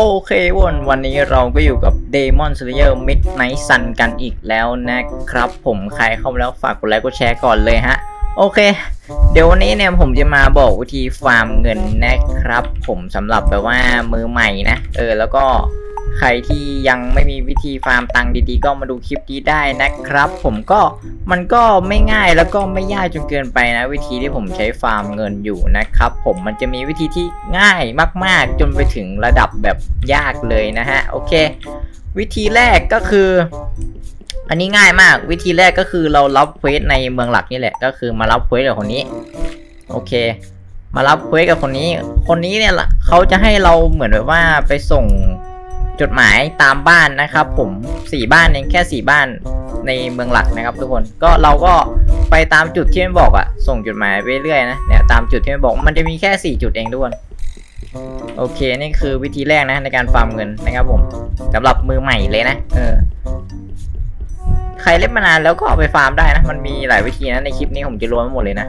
โอเควนวันนี้เราก็อยู่กับ Demon Slayer Midnight Sun กันอีกแล้วนะครับ ผมใครเข้ามาแล้วฝากกดไลค์กดแชร์ก่อนเลยฮะ โอเค เดี๋ยววันนี้เนี่ยผมจะมาบอกวิธีฟาร์มเงินนะครับ ผมสำหรับแบบว่ามือใหม่นะ เออแล้วก็ ใครที่ยังไม่มีวิธีฟาร์มตังค์ดีๆ ก็มาดูคลิปนี้ได้นะครับ ผมก็มันก็ไม่ง่ายแล้วก็ไม่ยากจนเกินไปนะ วิธีที่ผมใช้ฟาร์มเงินอยู่นะครับ ผมมันจะมีวิธีที่ง่ายมากๆ จนไปถึงระดับแบบยากเลยนะฮะโอเค วิธีแรกก็คือ อันนี้ง่ายมาก วิธีแรกก็คือเรารับเควสในเมืองหลักนี่แหละ ก็คือมารับเควสกับคนนี้ โอเคมารับเควสกับคนนี้ คนนี้เนี่ยเขาจะให้เราเหมือนแบบว่าไปส่ง จดหมายตามบ้านนะครับ ผมสี่บ้านเองแค่สี่บ้านในเมืองหลักนะครับ ทุกคนก็เราก็ไปตามจุดที่มันบอกอะส่งจดหมายไปเรื่อยนะเนี่ยตามจุดที่มันบอกมันจะมีแค่สี่จุดเองทุกคนโอเคนี่คือวิธีแรกนะในการฟาร์มเงินนะครับ ผมสำหรับมือใหม่เลยนะเออใครเล่นมานานแล้วก็เอาไปฟาร์มได้นะ มันมีหลายวิธีนะในคลิปนี้ผมจะรวมไว้หมดเลยนะ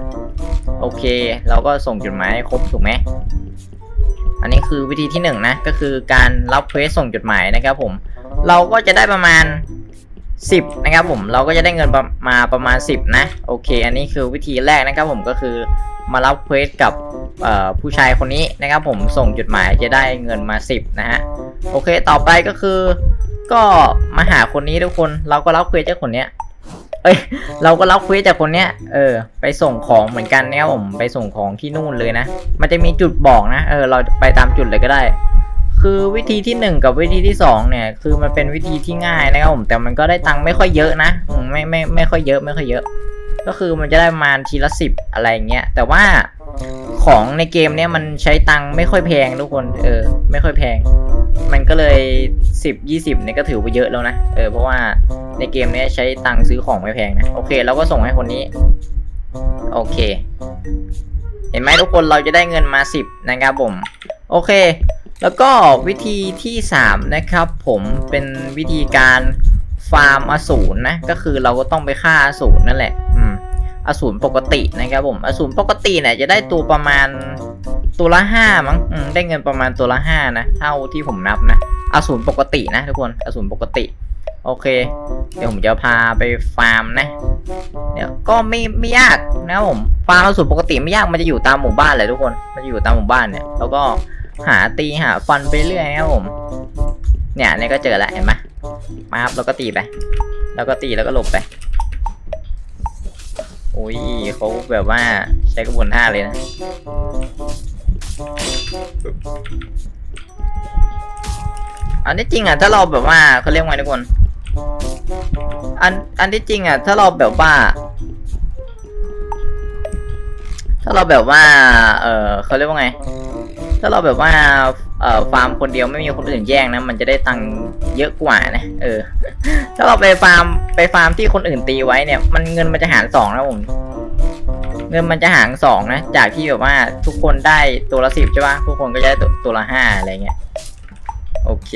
โอเค เราก็ส่งจดหมายให้ครบถูกไหม อันนี้คือวิธีที่หนึ่งนะก็คือการรับเควสส่งจดหมายนะครับผม เราก็จะได้ประมาณ 10 นะครับผมเราก็จะได้เงินประมาประมาณ 10 นะ โอเค อันนี้คือวิธีแรกนะครับผมก็คือมารับเควสกับเอ่อผู้ชายคนนี้นะครับผมส่งจดหมายจะได้เงินมา 10 นะฮะโอเคต่อไปก็คือ ก็มาหาคนนี้ทุกคนเราก็รับเควสจากคนเนี้ย เอ้ย เราก็รับเควสจากคนเนี้ย เออ ไปส่งของเหมือนกันนะครับผม ไปส่งของที่นู่นเลยนะ มันจะมีจุดบอกนะ เออ เราไปตามจุดเลยก็ได้ คือวิธีที่หนึ่งกับวิธีที่สองเนี่ย คือมันเป็นวิธีที่ง่ายนะครับผม แต่มันก็ได้ตังค์ไม่ค่อยเยอะนะไม่ไม่ไม่ค่อยเยอะไม่ค่อยเยอะ ก็คือมันจะได้ประมาณทีละสิบอะไรเงี้ย แต่ว่าของในเกมเนี้ยมันใช้ตังค์ไม่ค่อยแพงทุกคน เออ ไม่ค่อยแพง มันก็เลยสิบยี่สิบเนี่ยก็ถือว่าเยอะแล้วนะ เออ เพราะว่า ในเกมนี้ใช้ตังค์ซื้อของไม่แพงนะ โอเคเราก็ส่งให้คนนี้ โอเค เห็นไหมทุกคนเราจะได้เงินมาสิบนะครับผม โอเค แล้วก็วิธีที่สามนะครับ ผมเป็นวิธีการฟาร์มอสูรนะ ก็คือเราก็ต้องไปฆ่าอสูรนั่นแหละ อืมอสูรปกตินะครับผม อสูรปกติเนี่ยจะได้ตัวประมาณตัวละห้ามั้งได้เงินประมาณตัวละห้านะ เท่าที่ผมนับนะ อสูรปกตินะทุกคน อสูรปกติ โอเค เดี๋ยวผมจะพาไปฟาร์มนะ เดี๋ยวก็ไม่ไม่ยากนะผม ฟาร์มอสูรปกติไม่ยาก มันจะอยู่ตามหมู่บ้านเลยทุกคน มันจะอยู่ตามหมู่บ้านเนี่ย แล้วก็หาตีหาฟันไปเรื่อยนะครับผม เนี่ยเนี่ยก็เจอแล้วเห็นไหมมาครับแล้วก็ตีไป แล้วก็ตีแล้วก็หลบไปโอ้ยเขาแบบว่าใช้กระบวนท่าเลยนะ อันที่จริงอะถ้าเราแบบว่าเขาเรียกว่าไงทุกคน อันอันที่จริงอะ ถ้าเราแบบว่า ถ้าเราแบบว่า เออเขาเรียกว่าไง ถ้าเราแบบว่า เอ่อฟาร์มคนเดียวไม่มีคนอื่นแย่งนะ มันจะได้ตังค์เยอะกว่านะ เออ ถ้าเราไปฟาร์มไปฟาร์มที่คนอื่นตีไว้เนี่ย มันเงินมันจะหารสองนะผมเงินมันจะหารสองนะ จากที่แบบว่าทุกคนได้ตัวละสิบใช่ป่ะทุกคนก็จะได้ตัวละห้าอะไรเงี้ย โอเค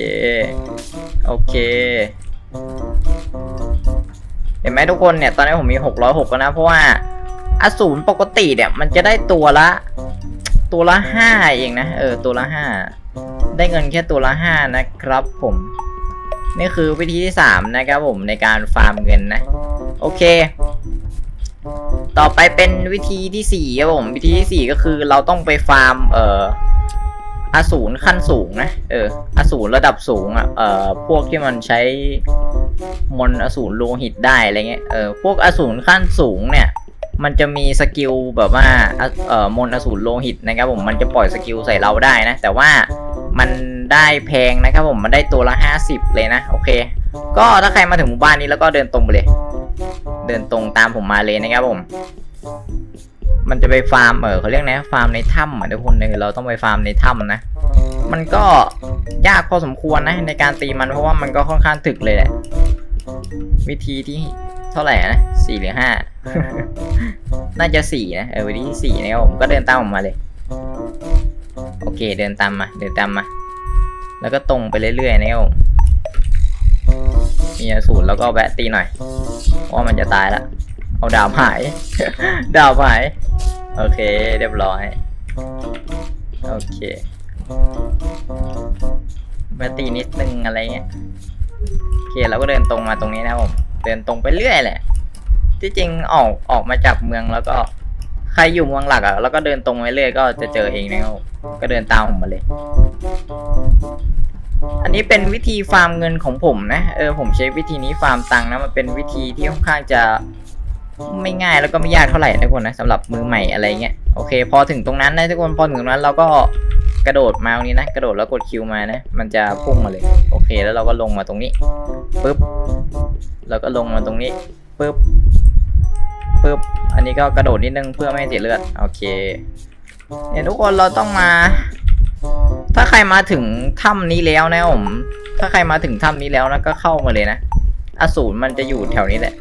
โอเค เห็นไหมทุกคนเนี่ยตอนนี้ผมมีหกร้อยหกแล้วนะ เพราะว่าอสูรปกติเนี่ย มันจะได้ตัวละ ตัวละห้าเองนะเออตัวละห้าได้เงินแค่ตัวละห้านะครับผม นี่คือวิธีที่สามนะครับผมในการฟาร์มเงินนะ โอเค ต่อไปเป็นวิธีที่สี่ครับผม วิธีที่สี่ก็คือเราต้องไปฟาร์ม เอ่อ อสูรขั้นสูงนะเอออสูรระดับสูงอะเอ่อพวกที่มันใช้มนอสูรโลหิตได้อะไรเงี้ยเออพวกอสูรขั้นสูงเนี่ย มันจะมีสกิลแบบว่าเอ่อมนอสูรโลหิตนะครับผมมันจะปล่อยสกิลใส่เราได้นะ แต่ว่ามันได้แพงนะครับผมมันได้ตัวละห้าสิบเลยนะโอเค ก็ถ้าใครมาถึงหมู่บ้านนี้แล้วก็เดินตรงไปเลย เดินตรงตามผมมาเลยนะครับผม มันจะไปฟาร์มเออเขาเรียกนะฟาร์มในถ้ำอะทุกคนเลยเราต้องไปฟาร์มในถ้ำนะ มันก็ยากพอสมควรนะในการตีมันเพราะว่ามันก็ค่อนข้างถึกเลยแหละ วิธีที่เท่าไหร่นะสี่หรือห้าน่าจะสี่นะเออวิธีที่สี่นะครับผมก็เดินตามผมมาเลย โอเคเดินตามมาเดินตามมา แล้วก็ตรงไปเรื่อยๆนะครับผมมีอสูตรแล้วก็แวะตีหน่อยเพราะว่ามันจะตายละ เอาดาบหาย ดาบหาย โอเค เรียบร้อย โอเคมาตีนิดนึงอะไรเงี้ย โอเคเราก็เดินตรงมาตรงนี้นะผม เดินตรงไปเรื่อยแหละ ที่จริงออกออกมาจากเมืองแล้วก็ใครอยู่เมืองหลักอะแล้วก็เดินตรงไปเรื่อยก็จะเจอเองนะครับ ก็เดินตามผมมาเลย อันนี้เป็นวิธีฟาร์มเงินของผมนะ เออผมใช้วิธีนี้ฟาร์มตังค์นะ มันเป็นวิธีที่ค่อนข้างจะ ไม่ง่ายแล้วก็ไม่ยากเท่าไหร่นะทุกคนนะสำหรับมือใหม่อะไรเงี้ยโอเค พอถึงตรงนั้นนะทุกคนพอถึงตรงนั้นเราก็กระโดดมาตรงนี้นะกระโดดแล้วกดคิวมานะ มันจะพุ่งมาเลย โอเค แล้วเราก็ลงมาตรงนี้ปึ๊บแล้วก็ลงมาตรงนี้ปึ๊บปึ๊บอันนี้ก็กระโดดนิดนึงเพื่อไม่ให้เสียเลือดโอเคเนี่ยทุกคนเราต้องมา ถ้าใครมาถึงถ้ำนี้แล้วนะผมถ้าใครมาถึงถ้ำนี้แล้วนะก็เข้ามาเลยนะอสูรมันจะอยู่แถวนี้แหละ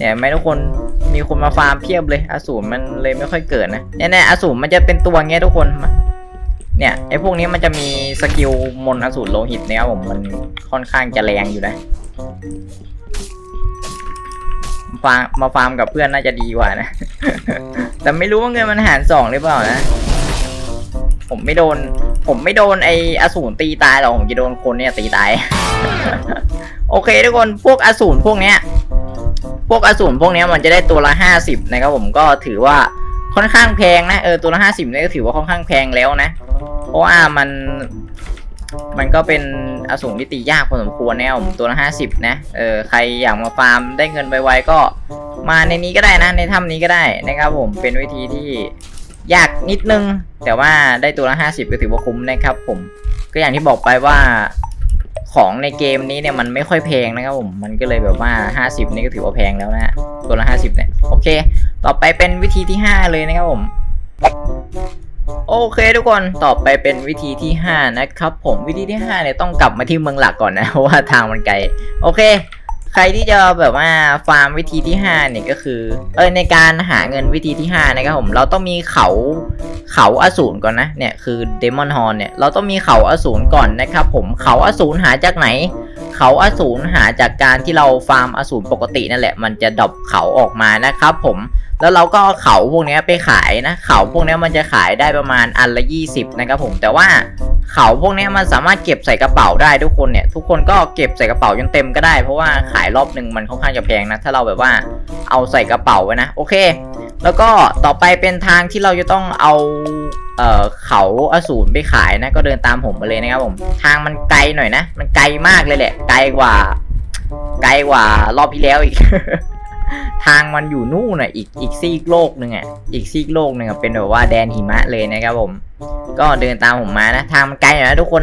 เนี่ยไหมทุกคนมีคนมาฟาร์มเพียบเลยอสูรมันเลยไม่ค่อยเกิดนะเนี่ยเนี่ยอสูรมันจะเป็นตัวเงี้ยทุกคนเนี่ยไอ้พวกนี้มันจะมีสกิลมนอสูรโลหิตเนี่ยครับผมมันค่อนข้างจะแรงอยู่นะฟาร์มมาฟาร์มกับเพื่อนน่าจะดีกว่านะ แต่ไม่รู้ว่าเงินมันหารสองหรือเปล่านะ ผมไม่โดน ผมไม่โดนไออสูรตีตายหรอกผมจะโดนคนเนี่ยตีตาย โอเคทุกคนพวกอสูรพวกเนี้ย พวกอสูรพวกนี้มันจะได้ตัวละห้าสิบนะครับผมก็ถือว่าค่อนข้างแพงนะเออตัวละห้าสิบนี่ก็ถือว่าค่อนข้างแพงแล้วนะ เพราะว่ามันมันก็เป็นอสูรที่ตียากพอสมควรแนวผมตัวละห้าสิบนะเออใครอยากมาฟาร์มได้เงินไวๆก็มาในนี้ก็ได้นะ ในถ้ำนี้ก็ได้นะครับผมเป็นวิธีที่ยากนิดนึง แต่ว่าได้ตัวละห้าสิบก็ถือว่าคุ้มนะครับผมก็อย่างที่บอกไปว่า ของในเกมนี้เนี่ยมันไม่ค่อยแพงนะครับผม มันก็เลยแบบว่า 50 นี่ก็ถือว่าแพงแล้วนะฮะตัวละ 50 เนี่ย โอเค ต่อไปเป็นวิธีที่ 5 เลยนะครับผม โอเคทุกคน ต่อไปเป็นวิธีที่ 5 นะครับผม วิธีที่5เนี่ยต้องกลับมาที่เมืองหลักก่อนนะ เพราะว่าทางมันไกล โอเค ใครที่จะแบบว่าฟาร์มวิธีที่5เนี่ยก็คือเออในการหาเงินวิธีที่5นะครับผมเราต้องมีเขาเขาอสูรก่อนนะเนี่ยคือเดมอนฮอร์เนี่ยเราต้องมีเขาอสูรก่อนนะครับผมเขาอสูรหาจากไหน เขาอสูรหาจากการที่เราฟาร์มอสูรปกตินั่นแหละ มันจะดอปเขาออกมานะครับผมแล้วเราก็เขาพวกนี้ไปขายนะเขาพวกนี้มันจะขายได้ประมาณอันละ 20 นะครับผมแต่ว่า เขาพวกนี้มันสามารถเก็บใส่กระเป๋าได้ทุกคนเนี่ย ทุกคนก็เก็บใส่กระเป๋าจนเต็มก็ได้ เพราะว่าขายรอบหนึ่งมันค่อนข้างจะแพงนะ ถ้าเราแบบว่าเอาใส่กระเป๋าไว้นะ โอเค แล้วก็ต่อไปเป็นทางที่เราจะต้องเอาเอ่อเขาอสูรไปขายนะ ก็เดินตามผมมาเลยนะครับผม ทางมันไกลหน่อยนะ มันไกลมากเลยแหละ ไกลกว่า ไกลกว่ารอบที่แล้วอีก ทางมันอยู่นู่นน่ะอีกอีกซีกโลกหนึ่งอะ อีกซีกโลกหนึ่งอะเป็นแบบว่าแดนหิมะเลยนะครับผม ก็เดินตามผมมานะ ทางมันไกลหน่อยนะทุกคน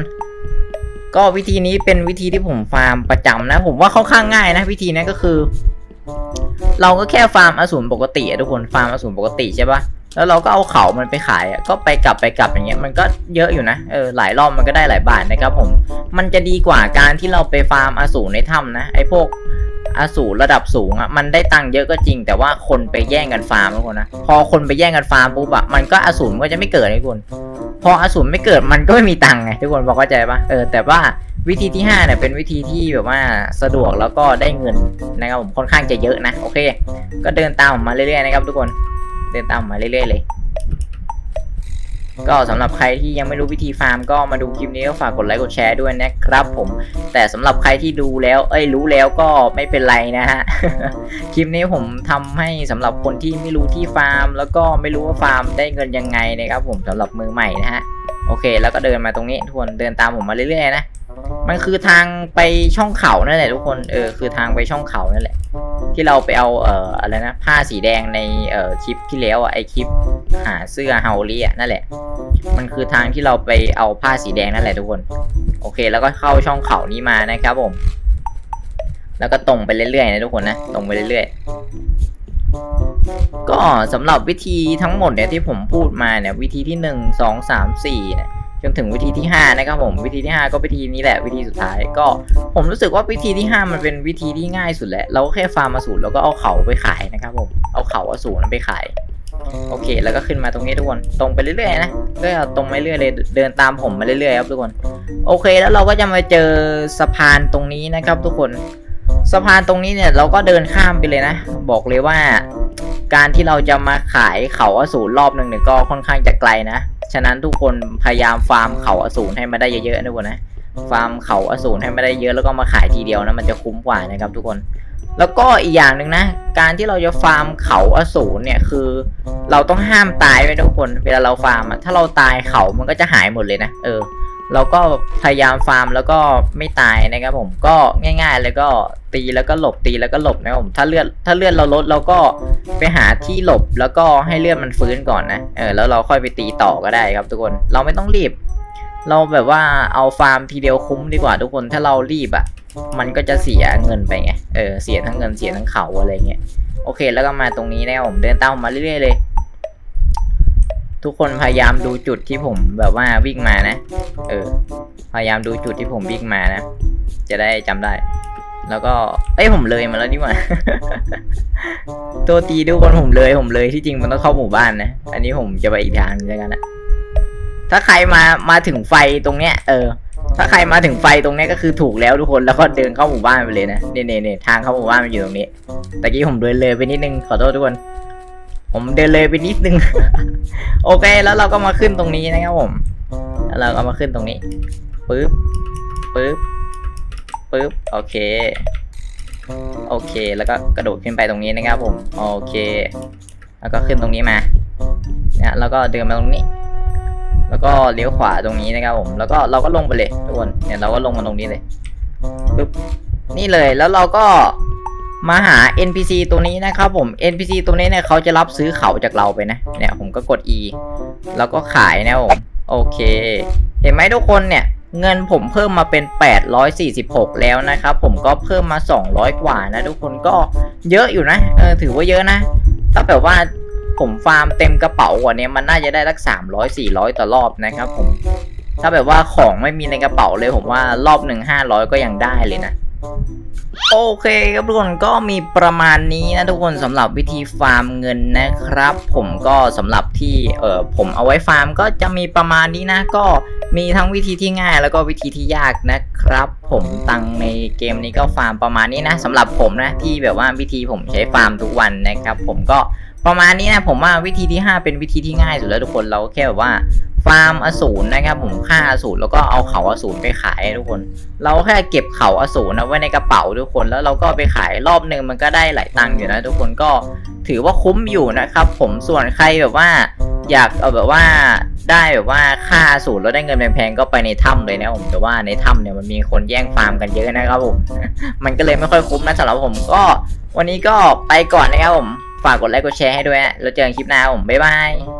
ก็วิธีนี้เป็นวิธีที่ผมฟาร์มประจำนะ ผมว่าค่อนข้างง่ายนะ วิธีนี้ก็คือ เราก็แค่ฟาร์มอสูรปกติทุกคนฟาร์มอสูรปกติใช่ปะแล้วเราก็เอาเขามันไปขายก็ไปกลับไปกลับอย่างเงี้ยมันก็เยอะอยู่นะเออหลายรอบมันก็ได้หลายบาทนะครับผม มันจะดีกว่าการที่เราไปฟาร์มอสูรในถ้ำนะไอ้พวก อสูรระดับสูงอะมันได้ตังค์เยอะก็จริง แต่ว่าคนไปแย่งกันฟาร์มทุกคนนะพอคนไปแย่งกันฟาร์มปุ๊บอะมันก็อสูรมันก็จะไม่เกิดไอ้คนพออสูรไม่เกิดมันก็ไม่มีตังค์ไงทุกคนพอเข้าใจปะเออแต่ว่าวิธีที่5เนี่ยเป็นวิธีที่แบบว่าสะดวกแล้วก็ได้เงินนะครับผมค่อนข้างจะเยอะนะโอเค ก็เดินตามผมมาเรื่อยๆนะครับทุกคนเดินตามมาเรื่อยๆเลย ก็สำหรับใครที่ยังไม่รู้วิธีฟาร์มก็มาดูคลิปนี้ก็ฝากกดไลค์กดแชร์ด้วยนะครับผม แต่สำหรับใครที่ดูแล้ว เอ้ยรู้แล้วก็ไม่เป็นไรนะฮะ คลิปนี้ผมทำให้สำหรับคนที่ไม่รู้ที่ฟาร์ม แล้วก็ไม่รู้ว่าฟาร์มได้เงินยังไงนะครับผมสำหรับมือใหม่นะฮะ โอเค แล้วก็เดินมาตรงนี้ทุกคนเดินตามผมมาเรื่อยๆนะ มันคือทางไปช่องเขานั่นแหละทุกคน เออคือทางไปช่องเขานั่นแหละ ที่เราไปเอาเอ่ออะไรนะผ้าสีแดงในเอ่อคลิปที่แล้วอะไอคลิปหาเสื้อเฮาลี่อะนั่นแหละ มันคือทางที่เราไปเอาผ้าสีแดงนั่นแหละทุกคน โอเค แล้วก็เข้าช่องเขานี้มานะครับผม แล้วก็ตรงไปเรื่อยๆนะทุกคนนะตรงไปเรื่อยๆก็สำหรับวิธีทั้งหมดเนี่ยที่ผมพูดมาเนี่ยวิธีที่หนึ่งสองสามสี่เนี่ย จนถึงวิธีที่ห้านะครับผมวิธีที่ห้าก็วิธีนี้แหละวิธีสุดท้ายก็ ผมรู้สึกว่าวิธีที่ห้ามันเป็นวิธีที่ง่ายสุดแหละเราก็แค่ฟาร์มอสูรแล้วก็เอาเขาไปขายนะครับผมเอาเขาอสูรนั้นไปขายโอเค แล้วก็ขึ้นมาตรงนี้ทุกคนตรงไปเรื่อยๆนะก็ตรงไปเรื่อยเลยเดินตามผมมาเรื่อยๆครับทุกคนโอเค แล้วเราก็จะมาเจอสะพานตรงนี้นะครับ ทุกคนสะพานตรงนี้เนี่ยเราก็เดินข้ามไปเลยนะ บอกเลยว่า การที่เราจะมาขายเขาอสูรรอบหนึ่งเนี่ยก็ค่อนข้างจะไกลนะ ฉะนั้นทุกคนพยายามฟาร์มเขาอสูรให้มาได้เยอะๆนะทุกคนนะ ฟาร์มเขาอสูรให้ไม่ได้เยอะแล้วก็มาขายทีเดียวนะมันจะคุ้มกว่านะครับทุกคน แล้วก็อีกอย่างหนึ่งนะ การที่เราจะฟาร์มเขาอสูรเนี่ยคือ เราต้องห้ามตายไว้ทุกคน เวลาเราฟาร์มอะถ้าเราตายเขามันก็จะหายหมดเลยนะ เออ เราก็พยายามฟาร์มแล้วก็ไม่ตายนะครับผมก็ง่าย ๆ เลยก็ตีแล้วก็หลบตีแล้วก็หลบนะครับผมถ้าเลือดถ้าเลือดเราลดเราก็ไปหาที่หลบแล้วก็ให้เลือดมันฟื้นก่อนนะเออแล้วเราค่อยไปตีต่อก็ได้ครับทุกคนเราไม่ต้องรีบ เราแบบว่าเอาฟาร์มทีเดียวคุ้มดีกว่าทุกคนถ้าเรารีบอะ่ะ มันก็จะเสียเงินไปไงเออเสียทั้งเงินเสียทั้งเขาอะไรเงี้ยโอเค แล้วก็มาตรงนี้นะครับผมเดินตามผมมาเรื่อยๆเลย ทุกคนพยายามดูจุดที่ผมแบบว่าวิ่งมานะ เออ พยายามดูจุดที่ผมวิ่งมานะ จะได้จำได้ แล้วก็ เอ้ยผมเลยมาแล้วนี่หว่าตัวตีทุกคนผมเลยผมเลยที่จริงมันต้องเข้าหมู่บ้านนะ อันนี้ผมจะไปอีกทางหนึงแล้วกันนะถ้าใครมามาถึงไฟตรงเนี้ย เออ ถ้าใครมาถึงไฟตรงเนี้ยก็คือถูกแล้วทุกคนแล้วก็เดินเข้าหมู่บ้านไปเลยนะเนี่ยเนี่ยเนี่ยทางเข้าหมู่บ้านมันอยู่ตรงนี้ตะกี้ผมเดินเลยไปนิดนึงขอโทษทุกคน ผมเดินเลยไปนิดนึง โอเค แล้วเราก็มาขึ้นตรงนี้นะครับผมแล้วเราก็มาขึ้นตรงนี้ปึ๊บปึ๊บปึ๊บโอเค โอเค แล้วก็กระโดดขึ้นไปตรงนี้นะครับผมโอเค แล้วก็ขึ้นตรงนี้มาเนี่ยแล้วก็เดินมาตรงนี้ แล้วก็เลี้ยวขวาตรงนี้นะครับผม แล้วก็เราก็ลงไปเลยทุกคนเนี่ยเราก็ลงมาตรงนี้เลยปึ๊บนี่เลยแล้วเราก็ มาหา NPC ตัวนี้นะครับผม NPC ตัวนี้เนี่ยเขาจะรับซื้อเขาจากเราไปนะ เนี่ยผมก็กด E แล้วก็ขายนะผมโอเค เห็นไหมทุกคนเนี่ย เงินผมเพิ่มมาเป็น 846 แล้วนะครับผมก็เพิ่มมา 200 กว่านะทุกคนก็เยอะอยู่นะเออถือว่าเยอะนะ ถ้าแบบว่าผมฟาร์มเต็มกระเป๋ากว่านี้มันน่าจะได้สัก300 400 ต่อรอบนะครับผมถ้าแบบว่าของไม่มีในกระเป๋าเลยผมว่ารอบหนึ่ง500ก็ยังได้เลยนะ โอเคครับทุกคนก็มีประมาณนี้นะทุกคนสำหรับวิธีฟาร์มเงินนะครับ ผมก็สำหรับที่เออผมเอาไว้ฟาร์มก็จะมีประมาณนี้นะ ก็มีทั้งวิธีที่ง่าย แล้วก็วิธีที่ยากนะครับ ผมตังในเกมนี้ก็ฟาร์มประมาณนี้นะสำหรับผมนะที่แบบว่าวิธีผมใช้ฟาร์มทุกวันนะครับ ผมก็ประมาณนี้นะผมว่าวิธีที่ 5 เป็นวิธีที่ง่ายสุดแล้วทุกคนเราแค่แบบว่า ฟาร์มอสูรนะครับผมฆ่าอสูรแล้วก็เอาเขาอสูรไปขายทุกคน เราแค่เก็บเขาอสูรนะไว้ในกระเป๋าทุกคนแล้วเราก็ไปขายรอบหนึ่งมันก็ได้หลายตังค์อยู่นะทุกคนก็ถือว่าคุ้มอยู่นะครับ ผมส่วนใครแบบว่า อยากเอาแบบว่าได้แบบว่าค่าอสูรแล้วได้เงินแพงๆก็ไปในถ้ำเลยนะผมแต่ว่าในถ้ำเนี่ยมันมีคนแย่งฟาร์มกันเยอะนะครับผมมันก็เลยไม่ค่อยคุ้มนะสำหรับผมก็ วันนี้ก็ไปก่อนนะครับผมฝากกดไลค์กดแชร์ให้ด้วยนะแล้วเจอกันคลิปหน้าผมบ๊ายบาย